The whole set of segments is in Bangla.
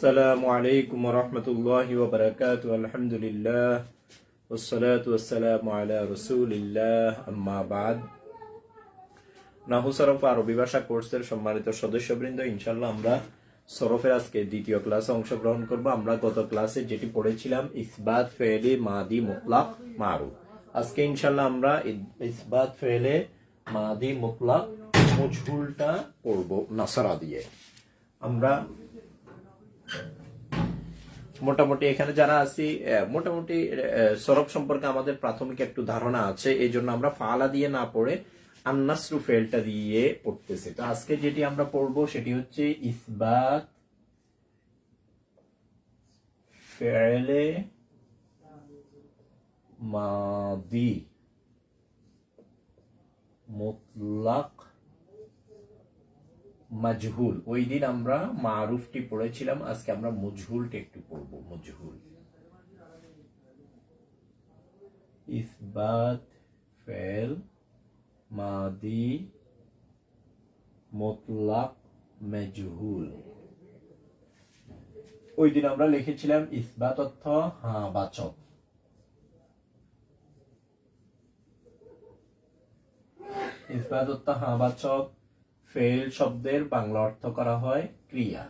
السلام عليكم ورحمة الله وبركاته الحمد لله والصلاة والسلام على رسول الله أما بعد নাহু সরফ আরবি ভাষা কোর্সের সম্মানিত সদস্যবৃন্দ ইনশাল্লাহ আমরা সরফের আজকে দ্বিতীয় ক্লাসে অংশগ্রহণ করব আমরা গত ক্লাসে যেটি পড়েছিলাম ইসবাত ফেলে মাদি মুতলাক মারু আজকে ইনশাল্লাহ আমরা ই- ইসবাত ফেলে মাদি মুতলাক মজহুলটা পড়ব নাসারা দিয়ে আমরা মোটামুটি এখানে যারা আছি মোটামুটি সরব সম্পর্কে আমাদের প্রাথমিক একটু ধারণা আছে এই জন্য আমরা ফালা দিয়ে না পড়ে আন্নাসরু ফেলটা দিয়ে পড়তেছি। তো আজকে যেটি আমরা পড়ব সেটি হচ্ছে ইসবাত ফেলে মাদি, মুতলাক মাজহুল। ওই দিন আমরা মারুফটি পড়েছিলাম, আজকে আমরা মজহুলটা একটু পড়ব, মজহুল। ইসবাত, ফেল, মাদি, মুতলাক, মাজহুল। ওই দিন আমরা লিখেছিলাম ইসবাত অর্থ হ্যাঁ বাচক ইসবাত অর্থ হ্যাঁ বাচক ফেল শব্দের বাংলা অর্থ করা হয় ক্রিয়া।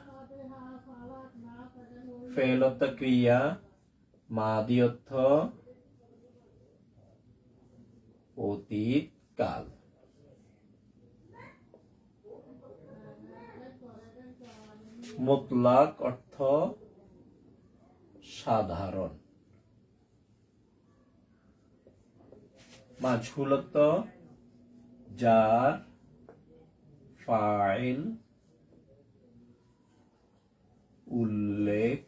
ফেল অর্থ ক্রিয়া মাদি অর্থ অতীত কাল মুতলাক অর্থ সাধারণ। অর্থ যার ফাইল, উল্লেখ,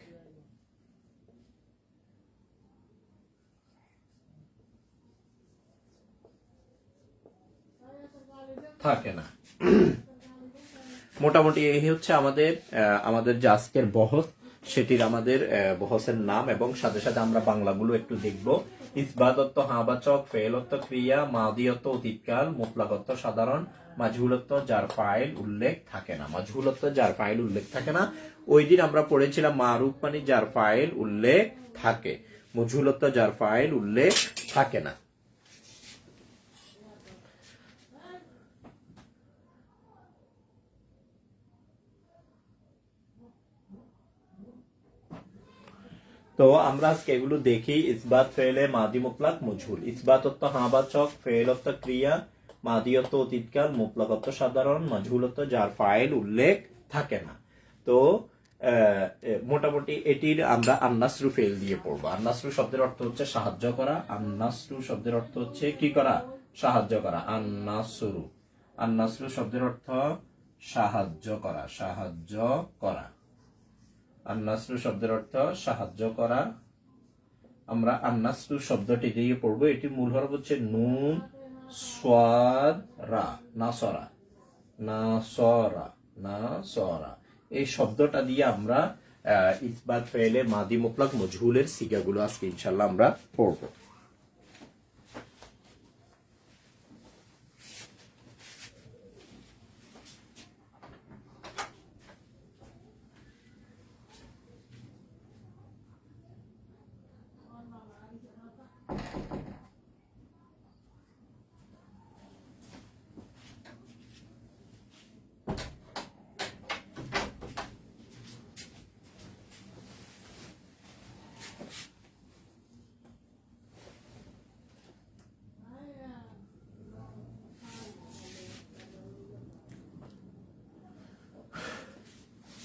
থাকে না। মোটামুটি এই হচ্ছে আমাদের আমাদের আজকের বহস, সেটির আমাদের বহসের নাম এবং সাথে সাথে আমরা বাংলাগুলো একটু দেখব। ইসবাদত্ত হাবাচক, ফেলত্ব, ক্রিয়া, মাদিয়ত্ব, অতীতকাল মুতলাকত্ব সাধারণ মাঝহুলত্ব যার ফাইল উল্লেখ থাকে না। মাঝহুলত্ব যার ফাইল উল্লেখ থাকে না, ওই দিন আমরা পড়েছিলাম মারুফ মানে যার ফাইল উল্লেখ থাকে। মজহুলত্ব যার ফাইল উল্লেখ থাকে না। তো আমরা আজকে এগুলো দেখি, ইসবাত ফেলে মাদি মুতলাক মজহুল। ইসবাতত্ব হাবাচক ফেলত্ব ক্রিয়া মাদিয়ত্ব অতীতকাল মুতলাকত্ব সাধারণ মজহুলত্ব যার ফাইল উল্লেখ থাকে না। তো মোটামুটি এটির আমরা আন্নাসরু ফেল দিয়ে পড়ব। আন্নাসরু শব্দের অর্থ হচ্ছে সাহায্য করা। আন্নাসরু শব্দের অর্থ হচ্ছে কি করা? সাহায্য করা। আন্নাসরু। আন্নাসরু শব্দের অর্থ সাহায্য করা সাহায্য করা। আন্নাসরু শব্দের অর্থ সাহায্য করা। আমরা আন্নাসরু শব্দটি দিয়ে পড়ব। এটি মূল হরফ হচ্ছে নুন। সোয়াদ রা সরা না সরা এই শব্দটা দিয়ে আমরা ইসবাত ফেলে মাদি মোপলাক মজহুলের সিগাগুলো আজকে ইনশাল্লাহ আমরা পড়ব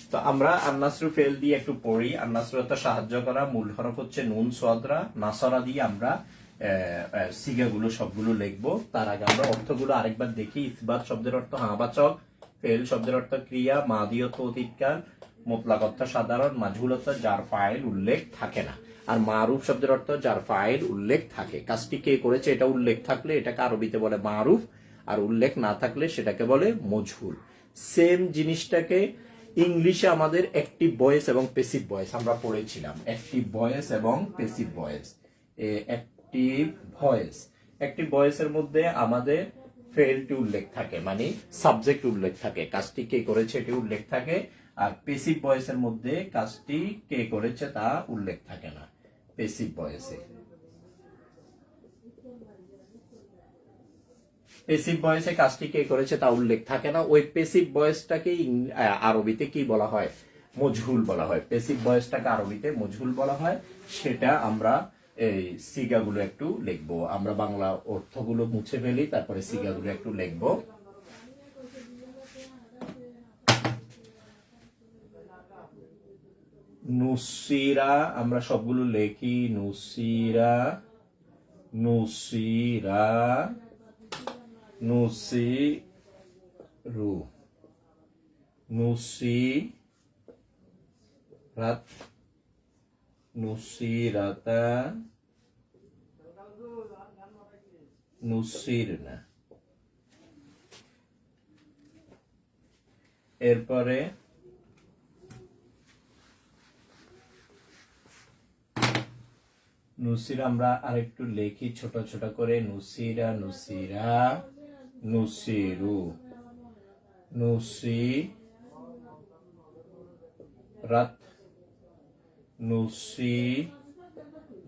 তো আমরা আন্নাসরু ফেল দিয়ে একটু পড়ি। আন্নাসরু অর্থ সাহায্য করা মূল হরফ হচ্ছে নুন সোয়াদরা, নাসরা দিয়ে আমরা সিগাগুলো সবগুলো লিখব। তার আগে আমরা অর্থগুলো আরেকবার দেখি। ইসবাত শব্দের অর্থ হাবাচক, ফেল শব্দের অর্থ ক্রিয়া, মাদিয়ত অতীতকাল মোতলাক অর্থ সাধারণ মাঝহুল অর্থ যার ফাইল উল্লেখ থাকে না। আর মারুফ শব্দের অর্থ যার ফাইল উল্লেখ থাকে। কাজটি কে করেছে? এটা উল্লেখ থাকলে এটাকে আরবিতে বলে মারুফ, আর উল্লেখ না থাকলে সেটাকে বলে মজহুল। সেম জিনিসটাকে ইংলিশে আমাদের অ্যাক্টিভ ভয়েস এবং পেসিভ ভয়েস আমরা পড়েছিলাম। অ্যাক্টিভ ভয়েস এবং passive voice active voice active ভয়েসের মধ্যে আমাদের ফেলটি উল্লেখ থাকে মানে সাবজেক্ট উল্লেখ থাকে। কাজটি কে করেছে এটি উল্লেখ থাকে, আর পেসিভ ভয়েসের মধ্যে কাজটি কে করেছে তা উল্লেখ থাকে না পেসিভ ভয়েসে পেসিভ ভয়েসে কাজটি কে করেছে তা উল্লেখ থাকে না। ওই পেসিভ ভয়েসটাকে আরবিতে কি বলা হয়? মজহুল বলা হয়। পেসিভ ভয়েসটাকে আরবিতে মজহুল বলা হয়। সেটা আমরা এই সিগাগুলো একটু লিখব। আমরা বাংলা অর্থগুলো মুছে ফেলি, তারপরে সিগাগুলো একটু লিখব। নুসিরা আমরা সবগুলো লেখি। নুসিরা নুসিরা নুসি রু নুসি রাত নুসিরাতা এরপরে নুসির আমরা আরেকটু লেখি, ছোট ছোট করে, নুসিরা নুসিরা। নুসিরু নুসি রাত নুসি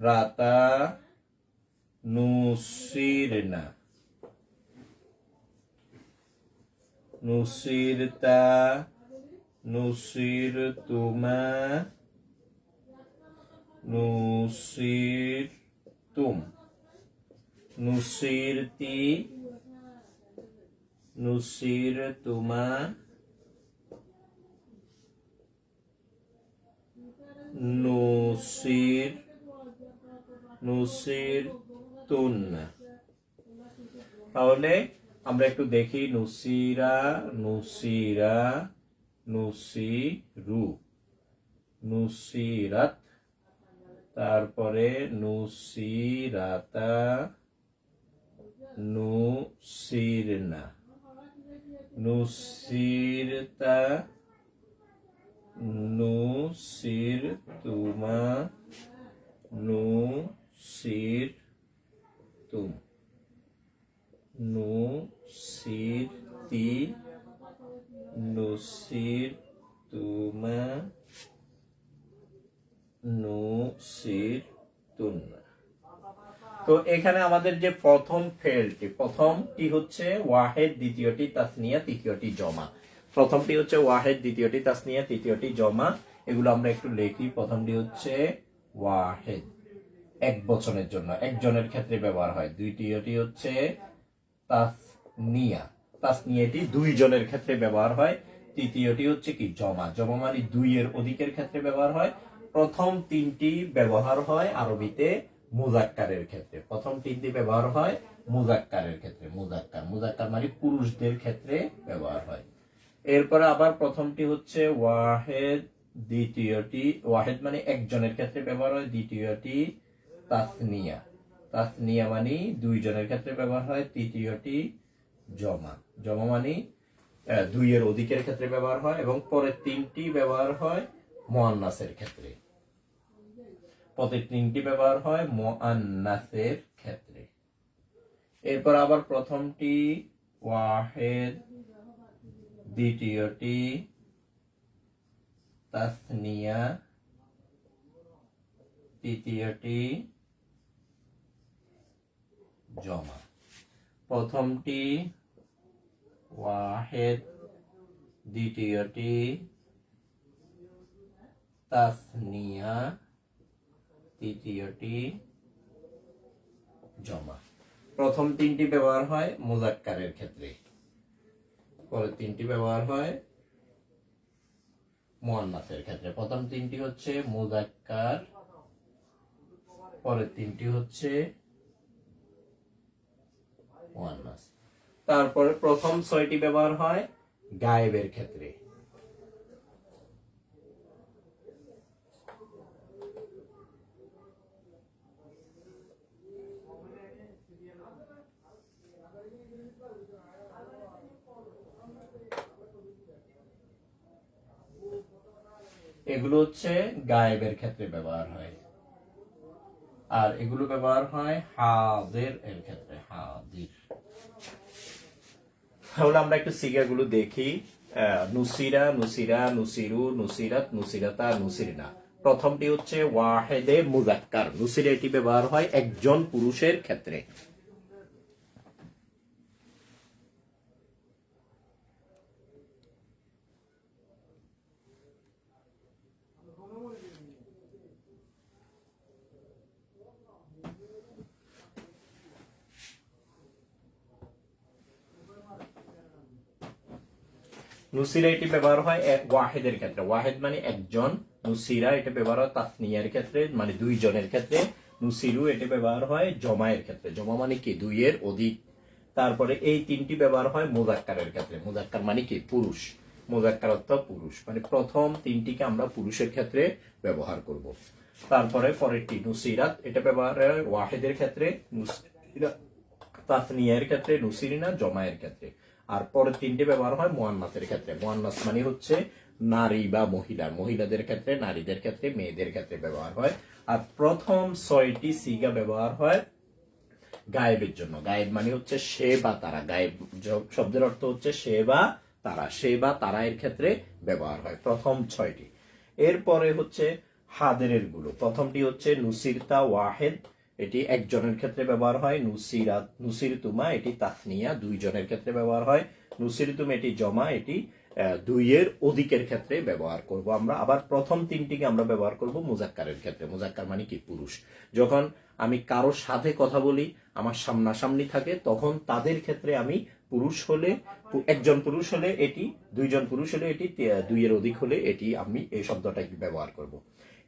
রাতা নুসিরনা নুসিরতা নুসির তুমা নুসিরতুম নুসিরতি নুসিরতুমা নুসির নুসিরতুন তাহলে আমরা একটু দেখি নুসিরা নুসিরা নুসিরু। নুসিরাত তারপরে নুসিরাতা নুসিরনা। নুসিরতা নুসির তুমা নুসির তুম। নুসিরতি নুসির তুমা নুসির তুন্না। তো এখানে আমাদের যে প্রথম ফেলটি প্রথমটি হচ্ছে ওয়াহেদ, দ্বিতীয়টি তাসনিয়া, তৃতীয়টি জমা। প্রথমটি হচ্ছে ওয়াহেদ, দ্বিতীয়টি তাসনিয়া, তৃতীয়টি জমা। এগুলো আমরা একটু লিখি। প্রথমটি হচ্ছে ওয়াহেদ, এক বছরের জন্য, একজনের ক্ষেত্রে ব্যবহার হয়। দ্বিতীয়টি হচ্ছে তাসনিয়া, তাসনিয়াটি দুই জনের ক্ষেত্রে ব্যবহার হয়। তৃতীয়টি হচ্ছে কি? জমা। জমা মানে দুইয়ের অধিকের ক্ষেত্রে ব্যবহার হয়। প্রথম তিনটি ব্যবহার হয় আরবিতে মুজাক্কারের ক্ষেত্রে। প্রথম তিনটি ব্যবহার হয় মুজাক্কারের ক্ষেত্রে, মুজাক্কার। মুজাক্কার মানে পুরুষদের ক্ষেত্রে ব্যবহার হয়। এরপরে আবার প্রথমটি হচ্ছে ওয়াহেদ, দ্বিতীয়টি, ওয়াহেদ মানে একজনের ক্ষেত্রে ব্যবহার হয়, দ্বিতীয়টি তাসনিয়া। তাসনিয়া মানে দুইজনের ক্ষেত্রে ব্যবহার হয়, তৃতীয়টি জমা। জমা মানে দুইয়ের অধিকের ক্ষেত্রে ব্যবহার হয় এবং পরের তিনটি ব্যবহার হয় মোয়ান্নাসের ক্ষেত্রে। পদের তিনটি ব্যবহার হয় মোয়ান্নাসের ক্ষেত্রে। এরপর আবার প্রথমটি, ওয়াহেদ, দ্বিতীয়টি, তাসনিয়া, তৃতীয়টি, জমা। প্রথমটি, ওয়াহেদ, দ্বিতীয়টি, তাসনিয়া তৃতীয়টি জমা। প্রথম তিনটি ব্যবহার হয় মুজাক্কারের ক্ষেত্রে। পরের তিনটি ব্যবহার হয় মুয়ান্নাসের ক্ষেত্রে। প্রথম তিনটি হচ্ছে মুজাক্কার, পরের তিনটি হচ্ছে মুয়ান্নাস তারপরে প্রথম ছয়টি ব্যবহার হয় গায়েবের ক্ষেত্রে। এগুলো হচ্ছে গায়েবের ক্ষেত্রে ব্যবহার হয়। আর এগুলো ব্যবহার হয় হাজের এর ক্ষেত্রে হাজির তাহলে আমরা একটু সিগাগুলো দেখি। নুসিরা নুসিরা, নুসিরু, নুসিরাত, নুসিরাতা, নুসিরিনা। প্রথমটি হচ্ছে ওয়াহেদে মুজাক্কার নুসিরা এটি ব্যবহার হয় একজন পুরুষের ক্ষেত্রে। নুসিরা এটি ব্যবহার হয় এক ওয়াহেদের ক্ষেত্রে। ওয়াহেদ মানে একজন নুসিরা, এটা ব্যবহার হয় তাসনিয়ার ক্ষেত্রে মানে দুইজনের ক্ষেত্রে। নুসিরু এটি ব্যবহার হয় জমায়ের ক্ষেত্রে। জমা মানে কি? দুইয়ের অধিক। তারপরে এই তিনটি ব্যবহার হয় মুজাক্কারের ক্ষেত্রে। মুজাক্কার মানে কি? পুরুষ। মুজাক্কার অর্থ পুরুষ। মানে প্রথম তিনটিকে আমরা পুরুষের ক্ষেত্রে ব্যবহার করব। তারপরে পরেরটি নুসিরাত এটা ব্যবহার হয় ওয়াহেদের ক্ষেত্রে। নুসিরাত তাসনিয়ার ক্ষেত্রে, নুসিরিনা জমায়ের ক্ষেত্রে। আর পরের তিনটে ব্যবহার হয় মোয়ান্নাসের ক্ষেত্রে। মোয়ান্নাস মানে হচ্ছে নারী বা মহিলা। মহিলাদের ক্ষেত্রে, নারীদের ক্ষেত্রে, মেয়েদের ক্ষেত্রে ব্যবহার হয়। আর প্রথম ছয়টি সিগা ব্যবহার হয় গায়েবের জন্য। গায়েব মানে হচ্ছে সে বা তারা। গায়েব শব্দের অর্থ হচ্ছে সে বা তারা। সে বা তারা এর ক্ষেত্রে ব্যবহার হয় প্রথম ছয়টি। এরপরে হচ্ছে হাদেরেরগুলো প্রথমটি হচ্ছে নুসিরতা ওয়াহেদ। এটি একজনের ক্ষেত্রে ব্যবহার হয় নুসিরাত নুসির তুমা এটি তাসনিয়া, দুইজনের ক্ষেত্রে ব্যবহার হয়। নুসির এটি জমা, এটি দুইয়ের অধিকের ক্ষেত্রে ব্যবহার করব আমরা। আবার প্রথম তিনটিকে আমরা ব্যবহার করব মুজাক্কারের ক্ষেত্রে। মুজাক্কার মানে কি? পুরুষ। যখন আমি কারোর সাথে কথা বলি, আমার সামনাসামনি থাকে, তখন তাদের ক্ষেত্রে আমি পুরুষ হলে, একজন পুরুষ হলে এটি, দুইজন পুরুষ হলে এটি দুইয়ের অধিক হলে এটি আমি এই শব্দটা ব্যবহার করব।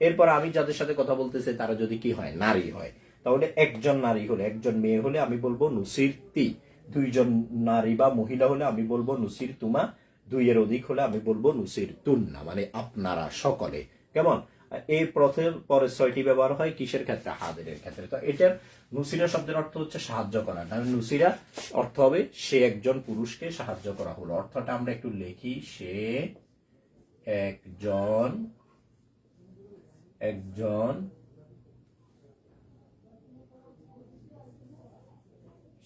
এরপর আমি যাদের সাথে কথা বলতেছি, তারা যদি কি হয়, নারী হয়। তাহলে একজন নারী হলে, একজন মেয়ে হলে আমি বলব নুসির তি। দুইজন নারী বা মহিলা হলে আমি বলব নুসির তুমা। দুইয়ের অধিক হলে আমি বলব নুসির তুন্না মানে আপনারা সকলে। কেমন? এই পথের পরে ছয়টি ব্যবহার হয় কিসের ক্ষেত্রে? হাদের ক্ষেত্রে। তো এটার নুসিরা শব্দের অর্থ হচ্ছে সাহায্য করা। না নুসিরা অর্থ হবে সে একজন পুরুষকে সাহায্য করা হলো। অর্থটা আমরা একটু লিখি। সে একজন একজন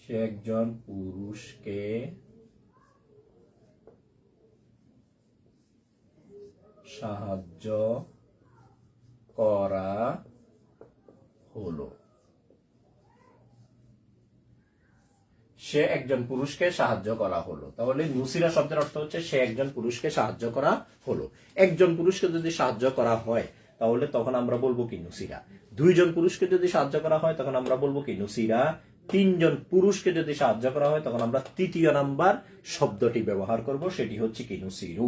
সে একজন পুরুষকে সাহায্য করা হলো। সে একজন পুরুষকে সাহায্য করা হলো। তাহলে নুসিরা শব্দের অর্থ হচ্ছে সে একজন পুরুষকে সাহায্য করা হলো। একজন পুরুষকে যদি সাহায্য করা হয়, তাহলে তখন আমরা বলব কি নুসিরা দুইজন পুরুষকে যদি সাহায্য করা হয়, তখন আমরা বলব কি নুসিরা তিনজন পুরুষকে যদি সাহায্য করা হয়, তখন আমরা তৃতীয় নাম্বার শব্দটি ব্যবহার করব, সেটি হচ্ছে কি নুসিরু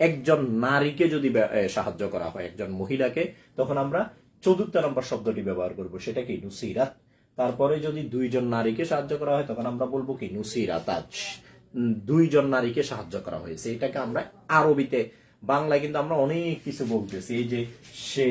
একজন নারীকে যদি সাহায্য করা হয়, একজন মহিলাকে, তখন আমরা চতুর্থ নম্বর শব্দটি ব্যবহার করব, সেটা কি নুসিরাত তারপরে যদি দুইজন নারীকে সাহায্য করা হয়, তখন আমরা বলব কি নুসিরাতাজ দুইজন নারীকে সাহায্য করা হয়েছে। এটাকে আমরা আরবিতে, বাংলায় কিন্তু আমরা অনেক কিছু বলতেছি। এই যে সে,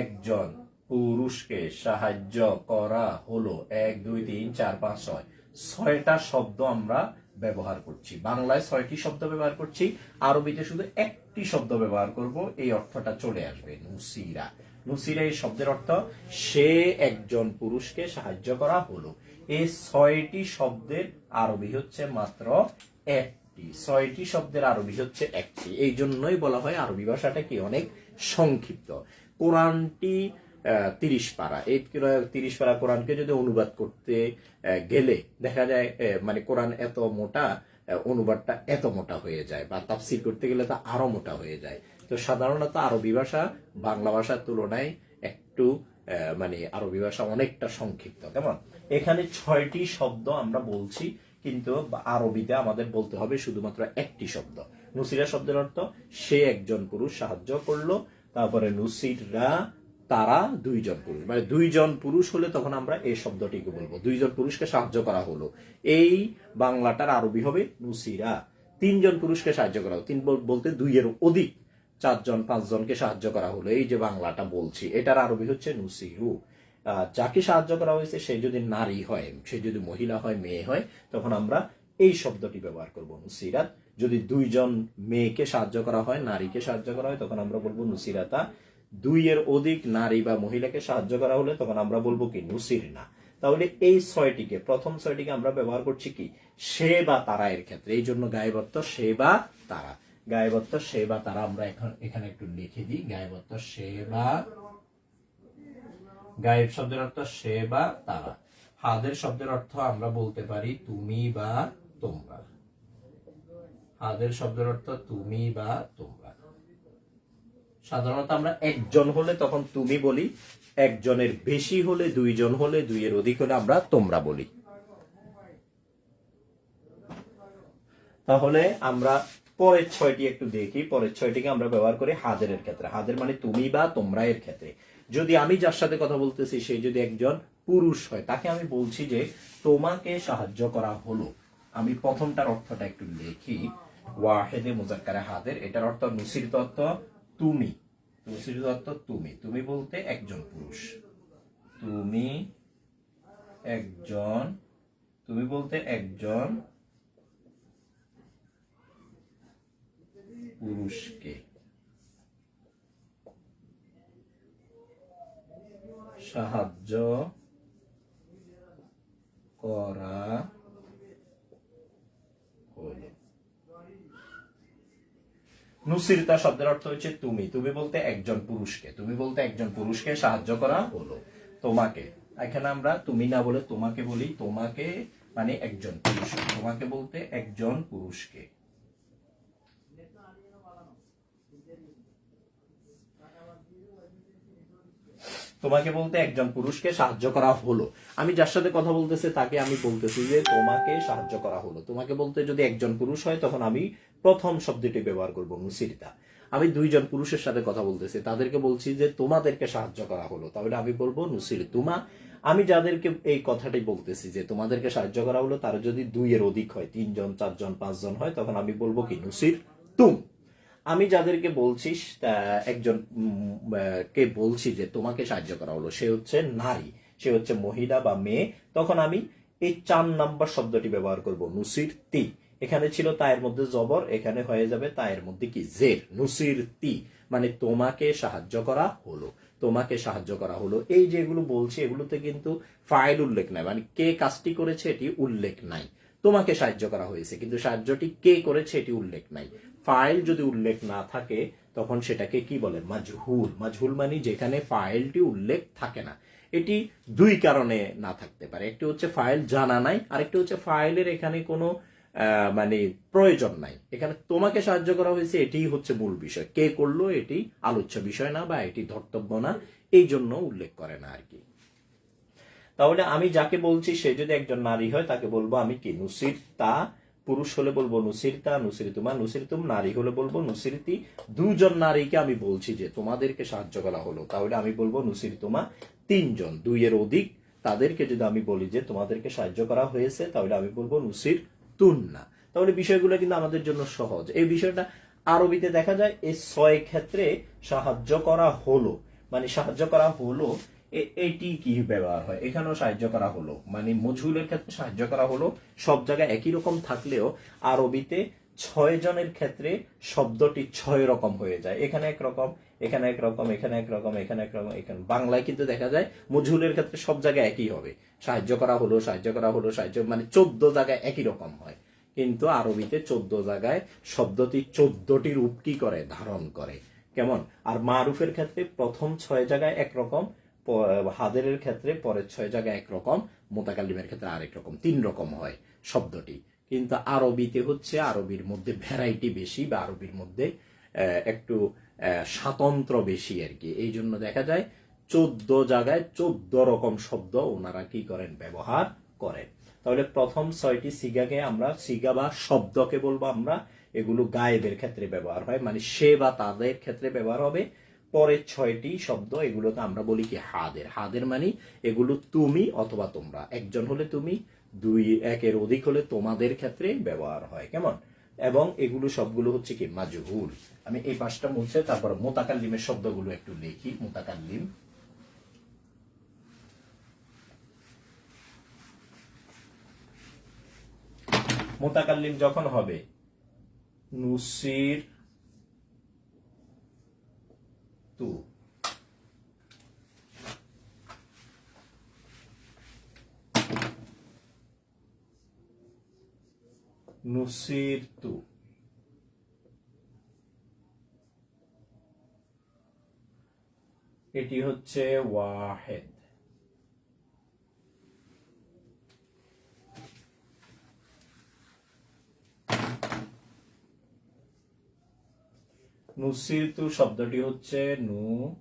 একজন পুরুষকে সাহায্য করা হলো এক, দুই, তিন, চার, পাঁচ, ছয়। ছয়টা শব্দ আমরা ব্যবহার করছি। বাংলায় ছয়টি শব্দ ব্যবহার করছি, আরবিতে শুধু একটি শব্দ ব্যবহার করব, এই অর্থটা চলে আসবে, নুসিরা। নুসিরা এই শব্দের অর্থ, সে একজন পুরুষকে সাহায্য করা হলো। এই ছয়টি শব্দের আরবি হচ্ছে মাত্র একটি। ছয়টি শব্দের আরবি হচ্ছে একটি। এই জন্যই বলা হয় আরবি ভাষাটা কি অনেক সংক্ষিপ্ত। কোরআনটি তিরিশ পারা। এই তিরিশ পারা কোরআনকে যদি অনুবাদ করতে গেলে দেখা যায় মানে কোরআন এত মোটা অনুবাদটা এত মোটা হয়ে যায় বা তাফসির করতে গেলে তা আরও মোটা হয়ে যায়। তো সাধারণত আরবি ভাষা, বাংলা ভাষার তুলনায় একটু মানে আরবি ভাষা অনেকটা সংক্ষিপ্ত। কেমন? এখানে ছয়টি শব্দ আমরা বলছি, কিন্তু আরবিতে আমাদের বলতে হবে শুধুমাত্র একটি শব্দ। নুসিরা শব্দের অর্থ, সে একজন পুরুষ সাহায্য করল, তারপরে নুসিররা তারা দুইজন পুরুষ। মানে দুইজন পুরুষ হলে তখন আমরা এই শব্দটিকে বলব। দুইজন পুরুষকে সাহায্য করা হলো। এই বাংলাটার আরবি হবে নুসিরা। তিনজন পুরুষকে সাহায্য করা হলো। তিন বল- বলতে দুইয়ের অধিক চারজন, পাঁচজনকে সাহায্য করা হলো। এই যে বাংলাটা বলছি, এটার আরবি হচ্ছে নুসিরু। যাকে সাহায্য করা হয়েছে, সে যদি নারী হয়, সে যদি মহিলা হয়, মেয়ে হয়, তখন আমরা এই শব্দটি ব্যবহার করব নুসিরাত যদি দুইজন মেয়েকে সাহায্য করা হয়, নারীকে সাহায্য করা হয়, তখন আমরা বলব নুসিরাতা দুইয়ের অধিক নারী বা মহিলাকে সাহায্য করা হলে তখন আমরা বলব কি? নুসির না তাহলে এই ছয়টিকে, প্রথম ছয়টিকে আমরা ব্যবহার করছি কি? সে বা তারা এর ক্ষেত্রে। এই জন্য গায়বত্ব সে বা তারা। গায়বত্ব সে বা তারা আমরা এখন এখানে একটু লিখে দিই। গায়বত্ব সে বা গায়েব শব্দের অর্থ সে বা তারা। হাদের শব্দের অর্থ আমরা বলতে পারি তুমি বা তোমরা। হাদের শব্দের অর্থ তুমি বা তোমরা। সাধারণত আমরা একজন হলে তখন তুমি বলি, একজনের বেশি হলে দুইজন হলে, দুইয়ের অধিক হলে আমরা তোমরা বলি। তাহলে আমরা পরের ছয়টি একটু দেখি। পরের ছয়টিকে আমরা ব্যবহার করি হাদের ক্ষেত্রে। হাদের মানে তুমি বা তোমরা এর ক্ষেত্রে। যদি আমি যার সাথে কথা বলতেছি, সে যদি একজন পুরুষ হয়, তাকে আমি বলছি যে তোমাকে সাহায্য করা হলো। আমি প্রথমটার অর্থটা একটু লিখি ওয়াহেদে মুজাক্কারে হাদের এটার অর্থ নুসির তত্ত্ব তুমি। নুসির তত্ত্ব তুমি। তুমি বলতে একজন পুরুষ। তুমি একজন, তুমি বলতে একজন পুরুষকে। সাহায্য করা হলো। নুসিরতা শব্দের অর্থ হচ্ছে তুমি তুমি বলতে একজন পুরুষকে, তুমি বলতে একজন পুরুষকে সাহায্য করা হলো, তোমাকে। এখানে আমরা তুমি না বলে তোমাকে বলি, তোমাকে মানে একজন পুরুষ তোমাকে বলতে একজন পুরুষকে। তোমাকে বলতে একজন পুরুষকে সাহায্য করা হলো। আমি যার সাথে কথা বলতেছে তাকে আমি বলতেছি যে তোমাকে সাহায্য করা হলো। তোমাকে বলতে যদি একজন পুরুষ হয় তখন আমি প্রথম শব্দটি ব্যবহার করব, মুসিরিতা। আমি দুইজন পুরুষের সাথে কথা বলতেছি, তাদেরকে বলছি যে তোমাদেরকে সাহায্য করা হলো। তাহলে আমি বলব নুসির তুমা আমি যাদেরকে এই কথাটি বলতেছি যে তোমাদেরকে সাহায্য করা হলো, তারা যদি দুইয়ের অধিক হয়, তিনজন, চারজন, পাঁচজন হয়, তখন আমি বলব কি নুসির তুম আমি যাদেরকে বলছিস একজন কে বলছি যে তোমাকে সাহায্য করা হলো, সে হচ্ছে নারী, সে হচ্ছে মহিলা বা মেয়ে, তখন আমি এই চার নাম্বার শব্দটি ব্যবহার করব নুসির তি এখানে ছিল তায়ের মধ্যে জবর, এখানে হয়ে যাবে তায়ের মধ্যে কি? জের, নুসির তি। মানে তোমাকে সাহায্য করা হলো। তোমাকে সাহায্য করা হলো। এই যেগুলো বলছি, এগুলোতে কিন্তু ফাইল উল্লেখ নাই। মানে কে কাজটি করেছে এটি উল্লেখ নাই। তোমাকে সাহায্য করা হয়েছে, কিন্তু সাহায্যটি কে করেছে এটি উল্লেখ নাই। ফাইল যদি উল্লেখ না থাকে, তখন সেটাকে কি বলে? মাজহুল। মাজহুল মানে যেখানে ফাইলটি উল্লেখ থাকে না। এটি দুই কারণে না থাকতে পারে। একটি হচ্ছে ফাইল জানা নাই, আরেকটি হচ্ছে ফাইলের এখানে কোনো মানে প্রয়োজন নাই। এখানে তোমাকে সাহায্য করা হয়েছে, এটিই হচ্ছে মূল বিষয়। কে করল এটি? আলোচ্য বিষয় না বা এটি ধর্তব্য না, এই জন্য উল্লেখ করে না আর কি। তাহলে আমি যাকে বলছি, সে যদি একজন নারী হয়, তাকে বলব আমি কি? নুসির তা পুরুষ হলে বলব নুসিরতা নুসিরিতুমা নুসিরিতুম নারী হলে বলব নুসিরিতি দুজন নারীকে আমি বলছি যে তোমাদেরকে সাহায্য করা হলো, তাহলে আমি বলব নুসিরিতুমা তিনজন। দুইয়ের অধিক। তাদেরকে যদি আমি বলি যে তোমাদেরকে সাহায্য করা হয়েছে, তাহলে আমি বলব নুসির তুন্না তাহলে বিষয়গুলো কিন্তু আমাদের জন্য সহজ। এই বিষয়টা আরবিতে দেখা যায়, এই ছয় ক্ষেত্রে সাহায্য করা হলো। মানে সাহায্য করা হলো এটি কি ব্যবহার হয়? এখানেও সাহায্য করা হলো। মানে মজহুলের ক্ষেত্রে সাহায্য করা হলো। সব জায়গায় একই রকম থাকলেও আরবিতে ছয় জনের ক্ষেত্রে শব্দটি ছয় রকম হয়ে যায়। এখানে এক রকম এখানে একরকম এখানে একরকম, এখানে এক রকম এখানে। বাংলায় কিন্তু দেখা যায় মজহুলের ক্ষেত্রে সব জায়গায় একই হবে। সাহায্য করা হলো, সাহায্য করা হলো, সাহায্য মানে চোদ্দ জায়গায় একই রকম হয়। কিন্তু আরবিতে চোদ্দ জায়গায় শব্দটি চোদ্দটি রূপ কি করে? ধারণ করে। কেমন? আর মারুফের ক্ষেত্রে প্রথম ছয় জায়গায় একরকম হাদেরের ক্ষেত্রে পরের ছয় জায়গায় একরকম মোতাকালিমের ক্ষেত্রে আরেক রকম, তিন রকম হয় শব্দটি। কিন্তু আরবিতে হচ্ছে আরবির মধ্যে ভ্যারাইটি বেশি বা আরবির মধ্যে একটু স্বাতন্ত্র বেশি আর কি। এই জন্য দেখা যায় চোদ্দ জায়গায় চোদ্দ রকম শব্দ ওনারা কি করেন? ব্যবহার করেন। তাহলে প্রথম ছয়টি সিগাকে আমরা, সিগা বা শব্দকে বলব আমরা, এগুলো গায়েবের ক্ষেত্রে ব্যবহার হয় মানে সে বা তাদের ক্ষেত্রে ব্যবহার হবে। পরের ছয়টি শব্দ, এগুলোকে আমরা বলি কি হাদের। হাদের মানে এগুলো তুমি অথবা তোমরা। একজন হলে তুমি, দুই, একের অধিক হলে তোমাদের ক্ষেত্রে ব্যবহার হয়। কেমন? এবং এগুলো সবগুলো হচ্ছে কি? মাজহুল। আমি এই পাঁচটা মুছে, তারপর মোতাকাল্লিমের শব্দগুলো একটু লিখি। মোতাকাল্লিম। মোতাকাল্লিম যখন হবে, নুসির তু। নুসিরতু এটি হচ্ছে ওয়াহেদ। নুসিরতু শব্দটি হচ্ছে নু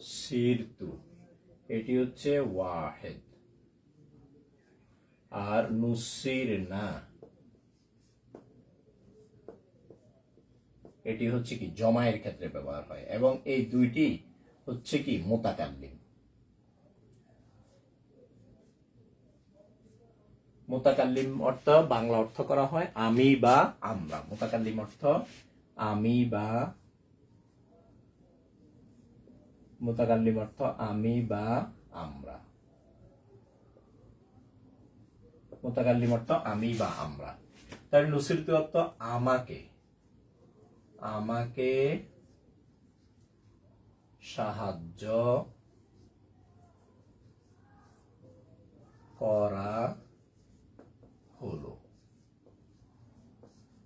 সিরতু। এটি হচ্ছে ওয়াহেদ। আর নুসির না। এটি হচ্ছে কি জমায়ের ক্ষেত্রে ব্যবহার হয় এবং এই দুইটি হচ্ছে কি মোতাকাল্লিম। মোতাকাল্লিম অর্থ বাংলা অর্থ করা হয় আমি বা আমরা। মোতাকাল্লিম অর্থ আমি বা মোতাকাল্লিম অর্থ আমি বা আমরা। মোতাকাল্লিম অর্থ আমি বা আমরা। তাহলে নুসিরতু অর্থ আমাকে। আমাকে সাহায্য করা হলো।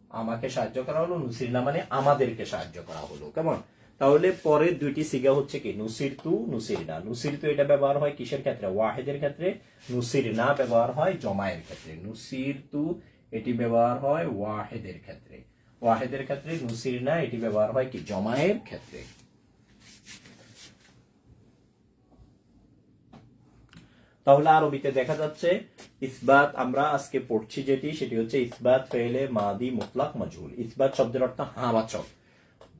আমাকে সাহায্য করা হলো নুসিরনা মানে আমাদেরকে সাহায্য করা হলো। কেমন? তাহলে পরের দুইটি সিগা হচ্ছে কি? নুসির তু, নুসির না। নুসির তু এটা ব্যবহার হয় কিসের ক্ষেত্রে? ওয়াহেদের ক্ষেত্রে। নুসির না ব্যবহার হয় জমায়ের ক্ষেত্রে। নুসির তু এটি ব্যবহার হয় ওয়াহেদের ক্ষেত্রে। ওয়াহেদের ক্ষেত্রে নুসির না, এটি ব্যবহার হয় কি? জমায়ের ক্ষেত্রে। তাহলে আরবিতে দেখা যাচ্ছে, ইসবাত আমরা আজকে পড়ছি যেটি, সেটি হচ্ছে ইসবাত, ফেলে, মাদি, মুতলাক, মজহুল। ইসবাত শব্দের অর্থ হাবাচক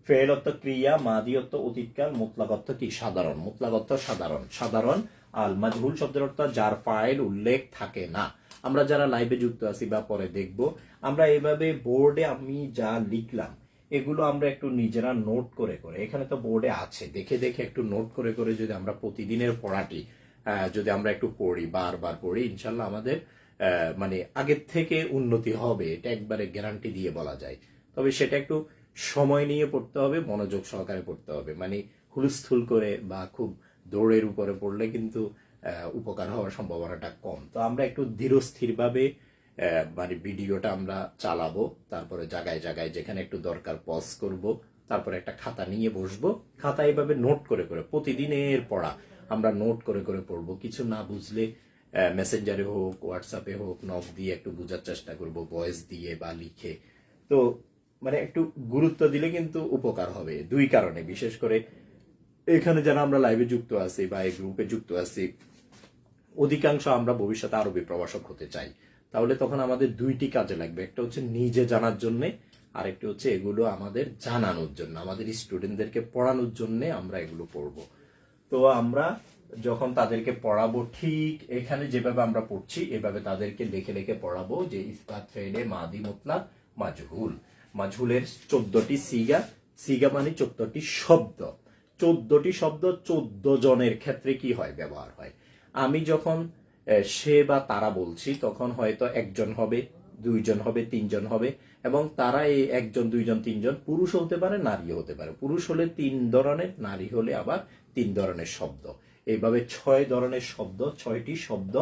ফেল অর্থ ক্রিয়া, মাদি অর্থ অতীতকাল, মুতলাক অর্থ কি? সাধারণ। মুতলাক অর্থ সাধারণ। সাধারণ আল মাজহুল শব্দের অর্থ যার ফাইল উল্লেখ থাকে না। আমরা যারা লাইভে যুক্ত আছি বা পরে দেখব, আমরা এভাবে বোর্ডে আমি যা লিখলাম, এগুলো আমরা একটু নিজেরা নোট করে করে। এখানে তো বোর্ডে আছে। দেখে দেখে একটু নোট করে করে যদি আমরা প্রতিদিনের পড়াটি যদি আমরা একটু পড়ি, বারবার পড়ি, ইনশাল্লাহ আমাদের মানে আগের থেকে উন্নতি হবে। এটা একবারে গ্যারান্টি দিয়ে বলা যায়। তবে সেটা একটু সময় নিয়ে পড়তে হবে, মনোযোগ সহকারে পড়তে হবে। মানে হুলস্থুল করে বা খুব দৌড়ের উপরে পড়লে কিন্তু উপকার হওয়ার সম্ভাবনাটা কম। তো আমরা একটু ধীরস্থিরভাবে মানে ভিডিওটা আমরা চালাবো, তারপরে জায়গায় জায়গায় যেখানে একটু দরকার পজ করব, তারপরে একটা খাতা নিয়ে বসবো। খাতা এভাবে নোট করে করে, প্রতিদিনের পড়া, আমরা নোট করে করে পড়ব। কিছু না বুঝলে মেসেঞ্জারে হোক হোয়াটসঅ্যাপে হোক নক দিয়ে একটু বোঝার চেষ্টা করব ভয়েস দিয়ে বা লিখে। তো মানে একটু গুরুত্ব দিলে কিন্তু উপকার হবে। দুই কারণে, বিশেষ করে এখানে যারা আমরা লাইভে যুক্ত আছি বা এই গ্রুপে যুক্ত আছি, অধিকাংশ আমরা ভবিষ্যতে আরবি প্রবাসক হতে চাই। তাহলে তখন আমাদের দুইটি কাজে লাগবে, একটা হচ্ছে নিজে জানার জন্য আরেকটি হচ্ছে এগুলো আমাদের জানানোর জন্য, আমাদের স্টুডেন্টদেরকে পড়ানোর জন্য আমরা এগুলো পড়ব। তো আমরা যখন তাদেরকে পড়াবো, ঠিক এখানে যেভাবে আমরা পড়ছি, এভাবে তাদেরকে লিখে লেখে পড়াবো যে ইসবাত ফেলে মাদি মুতলাক মাজহুল। মাজহুলের চোদ্দটি সিগা সিগা মানে চোদ্দটি শব্দ। চোদ্দটি শব্দ, চোদ্দ জনের ক্ষেত্রে কি হয়, ব্যবহার হয়। আমি যখন সে বা তারা বলছি, তখন হয়তো একজন হবে, দুইজন হবে, তিনজন হবে, এবং তারা এই একজন, দুইজন, তিনজন পুরুষ হতে পারে নারী হতে পারে। পুরুষ হলে তিন ধরনের, নারী হলে আবার তিন ধরনের শব্দ। এইভাবে ছয় ধরনের শব্দ, ছয়টি শব্দ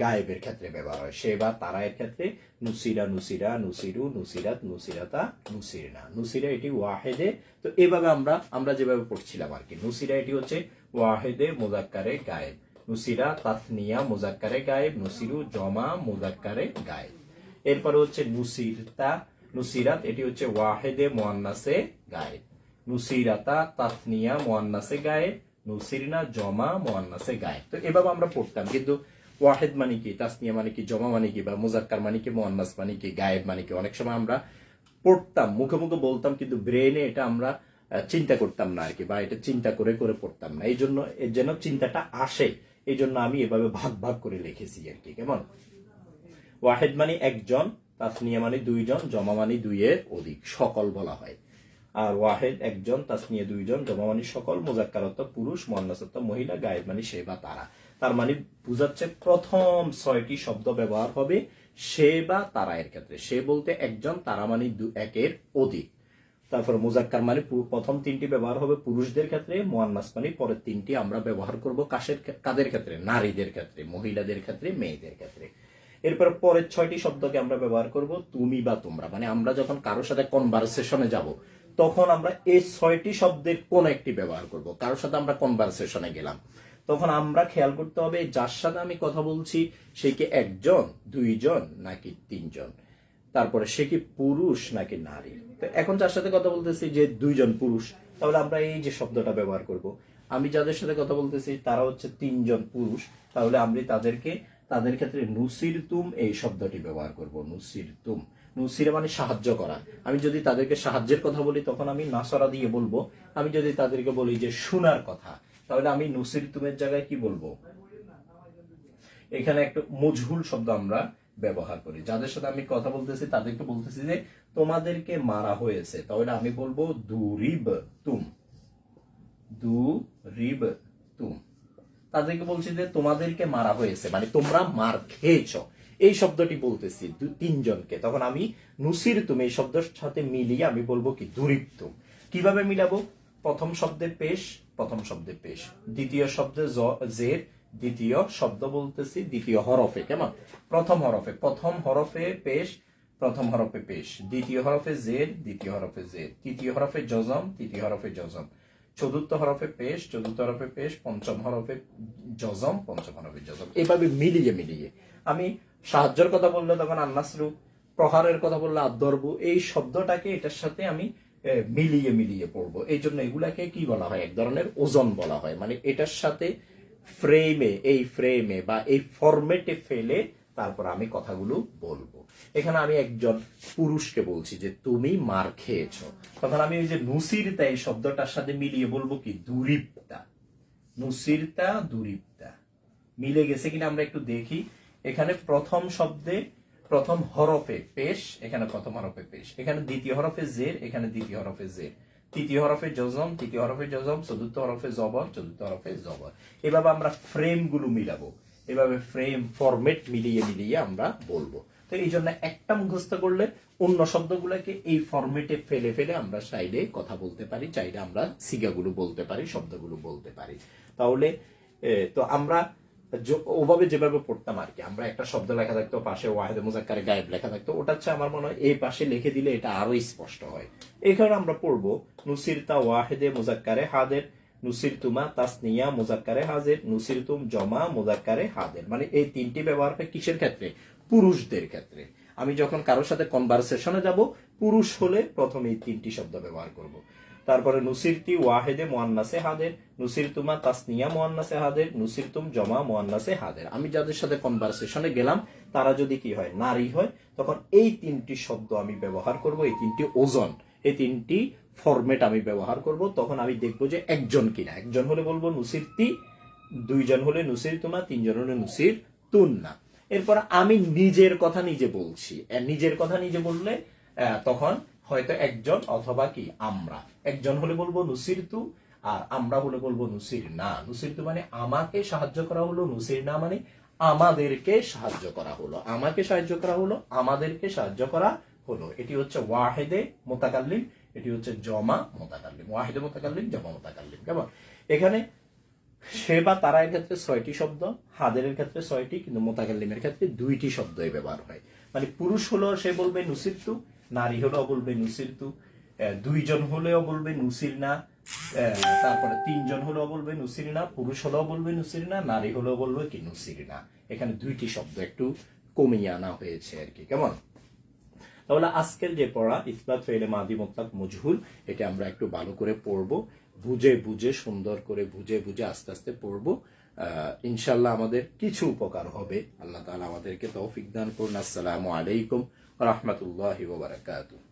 গায়েবের ক্ষেত্রে ব্যবহার হয়। সে বা তারা এর ক্ষেত্রে নুসিরা নুসিরা, নুসিরু, নুসিরাত, নুসিরাতা, নুসিরনা। নুসিরা এটি ওয়াহেদে। তো এভাবে আমরা আমরা যেভাবে পড়ছিলাম আর কি। নুসিরা এটি হচ্ছে ওয়াহেদে মোজাক্কারে গায়েব। নুসিরা তাসনিয়া মোজাক্কারে গায়েব, নুসিরু জমা মোজাক্কারে গায়েব। এরপরে হচ্ছে নুসিরতা, নুসিরাত এটি হচ্ছে ওয়াহেদে মোয়ান্নাসে গায়েব। নুসিরাতা, তাসনিয়া মোয়ান্নাসে গায়েব, নুসিরনা জমা মোয়ান্নাসে গায়েব। তো এভাবে আমরা পড়তাম। কিন্তু ওয়াহেদ মানে কি, তাসনিয়া মানে কি, জমা মানে কি, বা মুজাক্কার মানে কি, মোয়ান্নাস মানে কি, গায়েব মানে কি? অনেক সময় আমরা পড়তাম, মুখে মুখে বলতাম, কিন্তু ব্রেনে এটা আমরা চিন্তা করতাম না আর কি বা এটা চিন্তা করে করে পড়তাম না। এই জন্য এর যেন চিন্তাটা আসে এই জন্য আমি এভাবে ভাগ ভাগ করে লিখেছি আর কি কেমন? ওয়াহেদ মানে একজন, তাসনিয়া মানে দুইজন, জমা মানে দুইয়ের অধিক, সকল বলা হয়। আর ওয়াহেদ একজন, তাসনিয়া দুইজন, জমা মানে সকল মোজাক্কারত পুরুষ মন্নাসত্ব মহিলা, গায়েব মানে সে বা তারা। তার মানে বুঝাচ্ছে প্রথম ছয়টি শব্দ ব্যবহার হবে সে বা তারা এর ক্ষেত্রে। সে বলতে একজন, তারা মানে দু- একের অধিক। তারপর মুজাক্কার মানে প্রথম তিনটি ব্যবহার হবে পুরুষদের ক্ষেত্রে মোয়ান্নাস মানে পরের তিনটি আমরা ব্যবহার করব কাশের কাদের ক্ষেত্রে? নারীদের ক্ষেত্রে, মহিলাদের ক্ষেত্রে, মেয়েদের ক্ষেত্রে। এরপর পরের ছয়টি শব্দকে আমরা ব্যবহার করব তুমি বা তোমরা। মানে আমরা যখন কারোর সাথে কনভারসেশনে যাব, তখন আমরা এই ছয়টি শব্দের কোন একটি ব্যবহার করব। কারোর সাথে আমরা কনভারসেশনে গেলাম। তখন আমরা খেয়াল করতে হবে যার সাথে আমি কথা বলছি, সে কি একজন, দুইজন, নাকি তিনজন? তারপরে সে কি পুরুষ, নাকি নারী? তো এখন যার সাথে কথা বলতেছি যে দুইজন পুরুষ, তাহলে আমরা এই যে শব্দটা ব্যবহার করব। আমি যাদের সাথে কথা বলতেছি, তারা হচ্ছে তিনজন পুরুষ, তাহলে আমি তাদেরকে, তাদের ক্ষেত্রে নুসির তুম এই শব্দটি ব্যবহার করব, নুসির তুম। নুসির মানে সাহায্য করা। আমি যদি তাদেরকে সাহায্যের কথা বলি, তখন আমি নাসরা দিয়ে বলব। আমি যদি তাদেরকে বলি যে, শোনার কথা। তাহলে আমি নুসির তুমের জায়গায় কি বলব? এখানে একটা মজহুল শব্দ আমরা ব্যবহার করি। যাদের সাথে আমি কথা বলতেছি, তাদেরকে বলতেছি যে, তোমাদেরকে মারা হয়েছে। তাহলে আমি বলব দুরিব তুম দু রিব তুম তাদেরকে বলছি যে, তোমাদেরকে মারা হয়েছে। মানে তোমরা মার খেয়েছ। এই শব্দটি বলতেছি তিনজনকে। তখন আমি নুসির তুম এই শব্দের সাথে মিলিয়ে আমি বলব কি দুরিব তুম কীভাবে মিলাবো? প্রথম শব্দে পেশ, প্রথম শব্দে পেশ। দ্বিতীয় শব্দে জের, দ্বিতীয় শব্দ বলতেছি, দ্বিতীয় হরফে, কেমন? প্রথম হরফে প্রথম হরফে পেশ, প্রথম হরফে পেশ। দ্বিতীয় হরফে জের, দ্বিতীয় হরফে জের। তৃতীয় হরফে জজম, তৃতীয় হরফে জজম। চতুর্থ হরফে পেশ, চতুর্থ হরফে পেশ, পঞ্চম হরফে জজম, পঞ্চম হরফে জজম। এভাবে মিলিয়ে মিলিয়ে। আমি সাহায্যের কথা বললে তখন আন্নাসরু, প্রহারের কথা বললে আদর্বু, এই শব্দটাকে এটার সাথে আমি মিলিয়ে মিলিয়ে পড়ব। এই জন্য এগুলাকে কি বলা হয়? এক ধরনের ওজন বলা হয়। মানে এটার সাথে ফ্রেমে, এই ফ্রেমে বা এই ফরম্যাটে ফেলে তারপর আমি কথাগুলো বলব। এখানে আমি একজন পুরুষকে বলছি যে, তুমি মার খেয়েছো। তখন আমি ওই যে নুসিরতা এই শব্দটার সাথে মিলিয়ে বলব কি? দুরিপ্তা নুসিরতা দুরিপ্তা মিলে গেছে কিনা আমরা একটু দেখি। এখানে প্রথম শব্দে প্রথম হরফে পেশ, এখানে প্রথম হরফে পেশ। এখানে দ্বিতীয় হরফে জের, এখানে দ্বিতীয় হরফে জের। তৃতীয় হরফে জজম তৃতীয় হরফে জজম চতুর্থ হরফে জবর, চতুর্থ হরফে জবর। এভাবে আমরা ফ্রেমগুলো মিলাবো। এভাবে ফ্রেম ফরম্যাট মিলিয়ে মিলিয়ে আমরা বলব। তো এই জন্য একটা মুখস্থ করলে অন্য শব্দগুলোকে এই ফরম্যাটে ফেলে ফেলে আমরা সাইডে কথা বলতে পারি, চাইলে আমরা সিগাগুলো বলতে পারি, শব্দগুলো বলতে পারি। তাহলে তো আমরা ওভাবে যেভাবে পড়তাম আর কি, আমরা একটা শব্দ লেখা থাকতো, পাশে ওয়াহেদে মুজাক্কারে গায়েব লেখা থাকতো, ওটা হচ্ছে আমার মনে হয় এই পাশে লিখে দিলে এটা আরও স্পষ্ট হয়। এখানে আমরা পড়ব, নুসিরতা ওয়াহেদে মুজাক্কারে হাদের নুসির তুমা তাসনিয়া মুজাক্কারে হাজের নুসির তুম জমা মুজাক্কারে হাদের। মানে এই তিনটি ব্যবহার হয় কিসের ক্ষেত্রে? পুরুষদের ক্ষেত্রে। আমি যখন কারোর সাথে কনভারসেশনে যাব, পুরুষ হলে প্রথমে এই তিনটি শব্দ ব্যবহার করব। তারপরে নুসিরতি ওয়াহেদে মোয়ান্নাসে হাদের নুসির তুমা তাসনিয়া মোয়ান্নাসে হাদের নুসির তুম জমা মোয়ান্নাসে হাদের। আমি যাদের সাথে কনভারসেশনে গেলাম, তারা যদি কি হয়, নারী হয়, তখন এই তিনটি শব্দ আমি ব্যবহার করব, এই তিনটি ওজন, এই তিনটি ফরম্যাট আমি ব্যবহার করব, তখন আমি দেখব যে একজন কিনা। একজন হলে বলব নুসিরতি, দুইজন হলে নুসির তুমা তিনজন হলে নুসির তুন্না এরপর আমি নিজের কথা নিজে বলছি। নিজের কথা নিজে বললে তখন হয়তো একজন অথবা কি, আমরা। একজন হলে বলব নুসির তু, আর আমরা হলে বলব নুসির না। নুসির তু মানে আমাকে সাহায্য করা হলো, নুসির না মানে আমাদেরকে সাহায্য করা হলো। আমাকে সাহায্য করা হলো, আমাদেরকে সাহায্য করা হলো। এটি হচ্ছে ওয়াহেদে মোতাকাল্লিম, এটি হচ্ছে জমা মোতাকাল্লিম। ওয়াহেদে মোতাকাল্লিম, জমা মোতাকাল্লিম। কেমন? এখানে সে বা তারা এর ক্ষেত্রে ছয়টি শব্দ হাদের ক্ষেত্রে ছয়টি, কিন্তু মোতাকাল্লিমের ক্ষেত্রে দুইটি শব্দই ব্যবহার হয়। মানে পুরুষ হলো সে বলবে নুসিরতু নারী হলেও বলবে নুসিরতু আহ, দুইজন হলেও বলবে নুসির না তারপরে তিনজন হলেও বলবে নুসির না পুরুষ হলেও বলবে নুসির না নারী হলেও বলবে কি নুসির না। এখানে দুইটি শব্দ একটু কমিয়ে আনা হয়েছে আর কি কেমন? তাহলে আজকের যে পড়া ইসবাত ফেলে মাদি মোতলাক মজহুল এটা আমরা একটু ভালো করে পড়ব বুঝে বুঝে সুন্দর করে বুঝে বুঝে আস্তে আস্তে পড়ব। ইনশাল্লাহ আমাদের কিছু উপকার হবে। আল্লাহ তাআলা আমাদেরকে তৌফিক দান করুন। আসসালামু আলাইকুম। রহমতুল্লাহ বারাকাতুহ